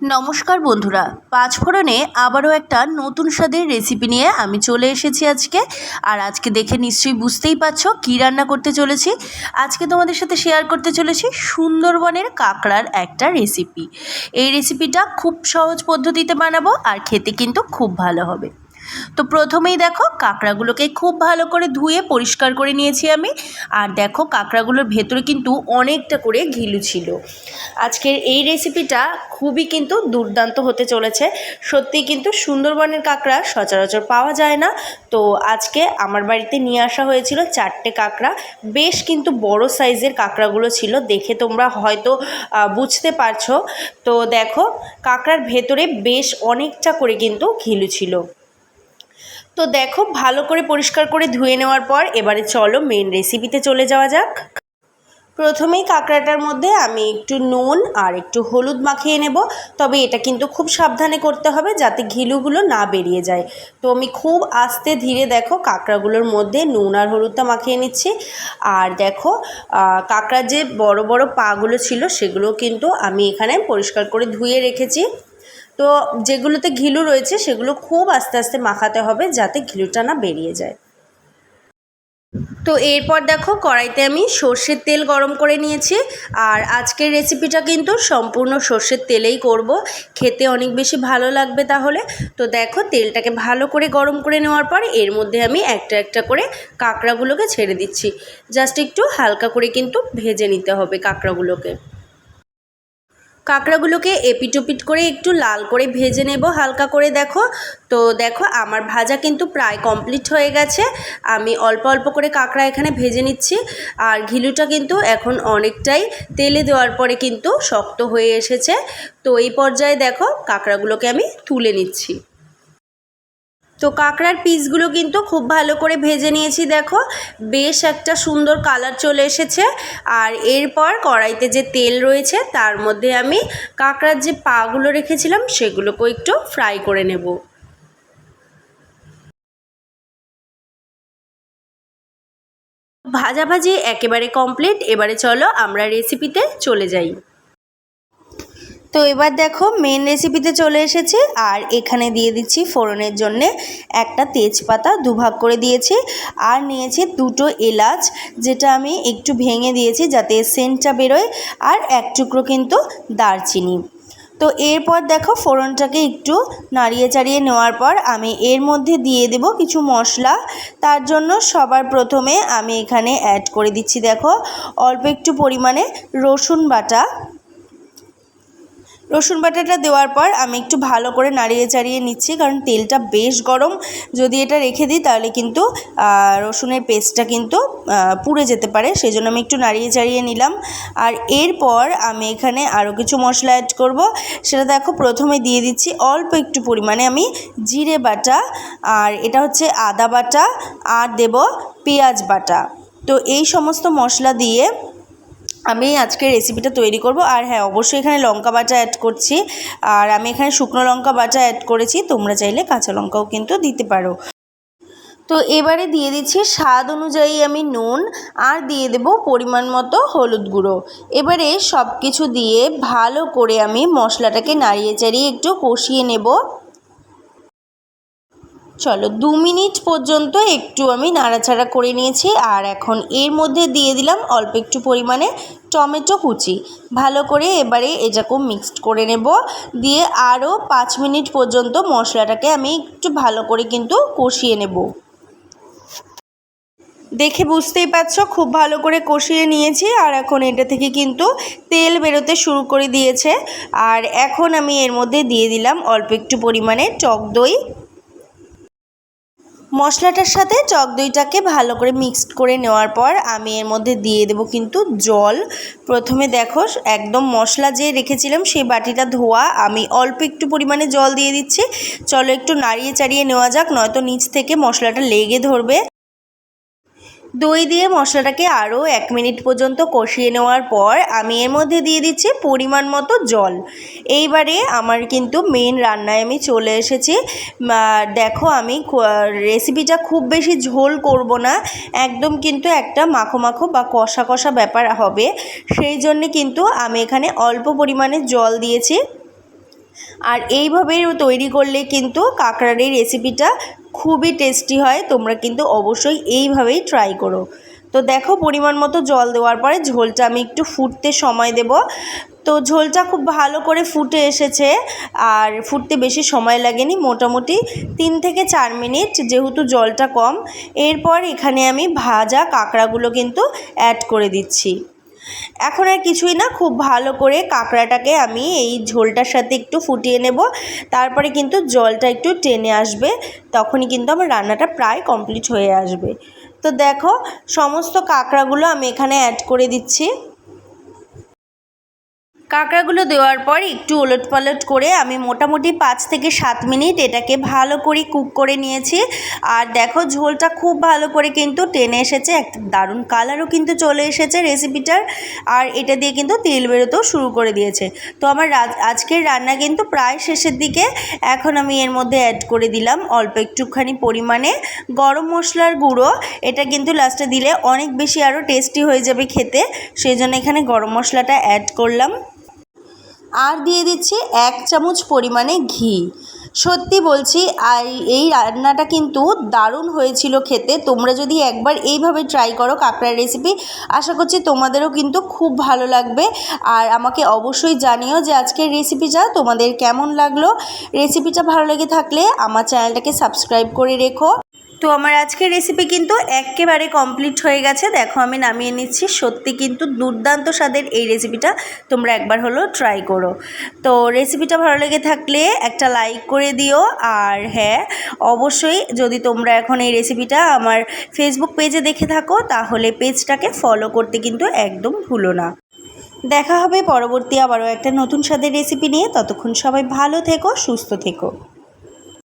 নমস্কার বন্ধুরা পাঁচফোড়নে আবারও একটা নতুন স্বাদের রেসিপি নিয়ে আমি চলে এসেছি আজকে। আর আজকে দেখে নিশ্চয়ই বুঝতেই পারছ কী রান্না করতে চলেছি। আজকে তোমাদের সাথে শেয়ার করতে চলেছি সুন্দরবনের কাঁকড়ার একটা রেসিপি এই রেসিপিটা খুব সহজ পদ্ধতিতে বানাবো আর খেতে কিন্তু খুব ভালো হবে। তো প্রথমেই দেখো কাঁকড়াগুলোকে খুব ভালো করে ধুয়ে পরিষ্কার করে নিয়েছি আমি। আর দেখো কাঁকড়াগুলোর ভেতরে কিন্তু অনেকটা করে ঘিলু ছিল। আজকের এই রেসিপিটা খুবই কিন্তু দুর্দান্ত হতে চলেছে। সত্যি কিন্তু সুন্দরবনের কাঁকড়া সচরাচর পাওয়া যায় না। তো আজকে আমার বাড়িতে নিয়ে আসা হয়েছিল চারটে কাঁকড়া। বেশ কিন্তু বড় সাইজের কাঁকড়াগুলো ছিল, দেখে তোমরা হয়তো বুঝতে পারছ। তো দেখো কাঁকড়ার ভেতরে বেশ অনেকটা করে কিন্তু ঘিলু ছিল। তো দেখো, ভালো করে পরিষ্কার করে ধুয়ে নেওয়ার পর এবারে চলো মেন রেসিপিতে চলে যাওয়া যাক। প্রথমেই কাঁকড়াটার মধ্যে আমি একটু নুন আর একটু হলুদ মাখিয়ে নেব। তবে এটা কিন্তু খুব সাবধানে করতে হবে যাতে ঘিলুগুলো না বেরিয়ে যায়। তো আমি খুব আস্তে ধীরে দেখো কাঁকড়াগুলোর মধ্যে নুন আর হলুদটা মাখিয়ে নিচ্ছি। আর দেখো কাঁকড়ার যে বড় বড় পাগুলো ছিল সেগুলো কিন্তু আমি এখানে পরিষ্কার করে ধুয়ে রেখেছি। তো যেগুলোতে ঘিলু রয়েছে, সেগুলো খুব আস্তে আস্তে মাখাতে হবে যাতে ঘিলুটা না বেরিয়ে যায়। তো এরপর দেখো কড়াইতে আমি সর্ষের তেল গরম করে নিয়েছি। আর আজকের রেসিপিটা কিন্তু সম্পূর্ণ সর্ষের তেলেই করব। খেতে অনেক বেশি ভালো লাগবে তাহলে। তো দেখো তেলটাকে ভালো করে গরম করে নেওয়ার পর এর মধ্যে আমি একটা একটা করে কাঁকড়াগুলোকে ছেড়ে দিচ্ছি। জাস্ট একটু হালকা করে কিন্তু ভেজে নিতে হবে কাঁকড়াগুলোকে। কাঁকড়াগুলোকে এপিটোপিট করে একটু লাল করে ভেজে নেব, হালকা করে দেখো। তো দেখো, আমার ভাজা কিন্তু প্রায় কমপ্লিট হয়ে গেছে। আমি অল্প অল্প করে কাঁকড়া এখানে ভেজে নিচ্ছি। আর ঘিলুটা কিন্তু এখন অনেকটাই তেলে দেওয়ার পরে কিন্তু শক্ত হয়ে এসেছে। তো এই পর্যায়ে দেখো, কাঁকড়াগুলোকে আমি তুলে নিচ্ছি। তো কাঁকড়ার পিসগুলো কিন্তু খুব ভালো করে ভেজে নিয়েছি, দেখো। বেশ একটা সুন্দর কালার চলে এসেছে। আর এরপর কড়াইতে যে তেল রয়েছে, তার মধ্যে আমি কাঁকড়ার যে পাগুলো রেখেছিলাম, সেগুলোকেও একটু ফ্রাই করে নেব। ভাজাভাজি একেবারে কমপ্লিট। এবারে চলো আমরা রেসিপিতে চলে যাই। তো এবার দেখো মেন রেসিপিতে চলে এসেছি। আর এখানে দিয়ে দিচ্ছি ফোড়নের জন্যে একটা তেজপাতা দুভাগ করে দিয়েছি। আর নিয়েছি দুটো এলাচ, যেটা আমি একটু ভেঙে দিয়েছি যাতে সেন্টটা বেরোয়। আর এক টুকরো কিন্তু দারচিনি। তো এরপর দেখো ফোড়নটাকে একটু নাড়িয়ে চাড়িয়ে নেওয়ার পর আমি এর মধ্যে দিয়ে দেব কিছু মশলা। তার জন্য সবার প্রথমে আমি এখানে অ্যাড করে দিচ্ছি দেখো। অল্প একটু পরিমাণে রসুন বাটা। রসুন বাটাটা দেওয়ার পর আমি একটু ভালো করে নাড়িয়ে চাড়িয়ে নিচ্ছি, কারণ তেলটা বেশ গরম। যদি এটা রেখে দিই, তাহলে কিন্তু রসুনের পেস্টটা কিন্তু পুড়ে যেতে পারে। সেই জন্য আমি একটু নাড়িয়ে চাড়িয়ে নিলাম। আর এরপর আমি এখানে আরও কিছু মশলা অ্যাড করব। সেটা দেখো, প্রথমে দিয়ে দিচ্ছি অল্প একটু পরিমাণে আমি জিরে বাটা, আর এটা হচ্ছে আদা বাটা, আর দেব পেঁয়াজ বাটা। তো এই সমস্ত মশলা দিয়ে আমি আজকে রেসিপিটা তৈরি করব। আর হ্যাঁ অবশ্যই এখানে লঙ্কা বাটা অ্যাড করছি। আর আমি এখানে শুকনো লঙ্কা বাটা অ্যাড করেছি। তোমরা চাইলে কাঁচা লঙ্কাও কিন্তু দিতে পারো। তো এবারে দিয়ে দিচ্ছি স্বাদ অনুযায়ী আমি নুন। আর দিয়ে দেব পরিমাণ মতো হলুদ গুঁড়ো। এবারে সব কিছু দিয়ে ভালো করে আমি মশলাটাকে নাড়িয়ে চাড়িয়ে একটু কষিয়ে নেব। চলো দু মিনিট পর্যন্ত একটু আমি নাড়াচাড়া করে নিয়েছি আর এখন এর মধ্যে দিয়ে দিলাম অল্প একটু পরিমাণে টমেটো কুচি। ভালো করে এবারে এটাকেও মিক্সড করে নেব। দিয়ে আরও পাঁচ মিনিট পর্যন্ত মশলাটাকে আমি একটু ভালো করে কিন্তু কষিয়ে নেব। দেখে বুঝতেই পারছ, খুব ভালো করে কষিয়ে নিয়েছি আর এখন এটা থেকে কিন্তু তেল বেরোতে শুরু করে দিয়েছে। আর এখন আমি এর মধ্যে দিয়ে দিলাম অল্প একটু পরিমাণে টক দই। মশলাটার সাথে চক দইটাকে ভালো করে মিক্সড করে নেওয়ার পর আমি এর মধ্যে দিয়ে দেব কিন্তু জল। প্রথমে দেখো একদম মশলা যে রেখেছিলাম সেই বাটিটা ধোয়া। আমি অল্প একটু পরিমাণে জল দিয়ে দিচ্ছি। চলো একটু নাড়িয়ে চাড়িয়ে নেওয়া যাক, নয়তো নিচ থেকে মশলাটা লেগে ধরবে। দই দিয়ে মশলাটাকে আরও এক মিনিট পর্যন্ত কষিয়ে নেওয়ার পর আমি এর মধ্যে দিয়ে দিচ্ছি পরিমাণ মতো জল। এইবারে আমার কিন্তু মেন রান্নায় আমি চলে এসেছি। দেখো আমি রেসিপিটা খুব বেশি ঝোল করব না, একদম কিন্তু একটা মাখো মাখো বা কষা কষা ব্যাপার হবে। সেই জন্যে কিন্তু আমি এখানে অল্প পরিমাণে জল দিয়েছি। আর এইভাবে তৈরি করলে কিন্তু কাঁকড়ার এই রেসিপিটা খুবই টেস্টি হয়, তোমরা কিন্তু অবশ্যই এইভাবেই ট্রাই করো। তো দেখো পরিমাণ মতো জল দেওয়ার পরে ঝোলটা আমি একটু ফুটতে সময় দেব। তো ঝোলটা খুব ভালো করে ফুটে এসেছে, আর ফুটতে বেশি সময় লাগেনি, মোটামুটি তিন থেকে চার মিনিট যেহেতু জলটা কম। এরপর এখানে আমি ভাজা কাঁকড়াগুলো কিন্তু অ্যাড করে দিচ্ছি। এখন আর কিছুই না, খুব ভালো করে কাঁকড়াটাকে আমি এই ঝোলটার সাথে একটু ফুটিয়ে নেব। তারপরে কিন্তু জলটা একটু টেনে আসবে, তখনই কিন্তু আমার রান্নাটা প্রায় কমপ্লিট হয়ে আসবে। তো দেখো, সমস্ত কাঁকড়াগুলো আমি এখানে অ্যাড করে দিচ্ছি। কাঁকড়াগুলো দেওয়ার পর একটু ওলট পালট করে আমি মোটামুটি পাঁচ থেকে সাত মিনিট এটাকে ভালো করে কুক করে নিয়েছি। আর দেখো, ঝোলটা খুব ভালো করে কিন্তু টেনে এসেছে একটা দারুণ কালারও কিন্তু চলে এসেছে রেসিপিটার। আর এটা দিয়ে কিন্তু তেল বেরোতেও শুরু করে দিয়েছে। তো আমার আজকের রান্না কিন্তু প্রায় শেষের দিকে। এখন আমি এর মধ্যে অ্যাড করে দিলাম অল্প একটুখানি পরিমাণে গরম মশলার গুঁড়ো। এটা কিন্তু লাস্টে দিলে অনেক বেশি আরও টেস্টি হয়ে যাবে খেতে। সেই জন্য এখানে গরম মশলাটা অ্যাড করলাম। আর দিয়ে দিচ্ছি এক চামচ পরিমাণে ঘি। সত্যি বলছি, আর এই রান্নাটা কিন্তু দারুণ হয়েছিল খেতে। তোমরা যদি একবার এইভাবে ট্রাই করো কাঁকড়ার রেসিপি আশা করছি তোমাদেরও কিন্তু খুব ভালো লাগবে। আর আমাকে অবশ্যই জানিও যে আজকের রেসিপিটা তোমাদের কেমন লাগল। রেসিপিটা ভালো লেগে থাকলে আমার চ্যানেলটাকে সাবস্ক্রাইব করে রেখো। তো আমার আজকের রেসিপি কিন্তু একেবারে কমপ্লিট হয়ে গেছে। দেখো, আমি নামিয়ে নিচ্ছি। সত্যি কিন্তু দুর্দান্ত স্বাদের এই রেসিপিটা তোমরা একবার হলো ট্রাই করো। তো রেসিপিটা ভালো লেগে থাকলে একটা লাইক করে দিও। আর হ্যাঁ অবশ্যই যদি তোমরা এখন এই রেসিপিটা আমার ফেসবুক পেজে দেখে থাকো, তাহলে পেজটাকে ফলো করতে কিন্তু একদম ভুলো না। দেখা হবে পরবর্তী আবারও একটা নতুন স্বাদের রেসিপি নিয়ে। ততক্ষণ সবাই ভালো থেকো, সুস্থ থেকো।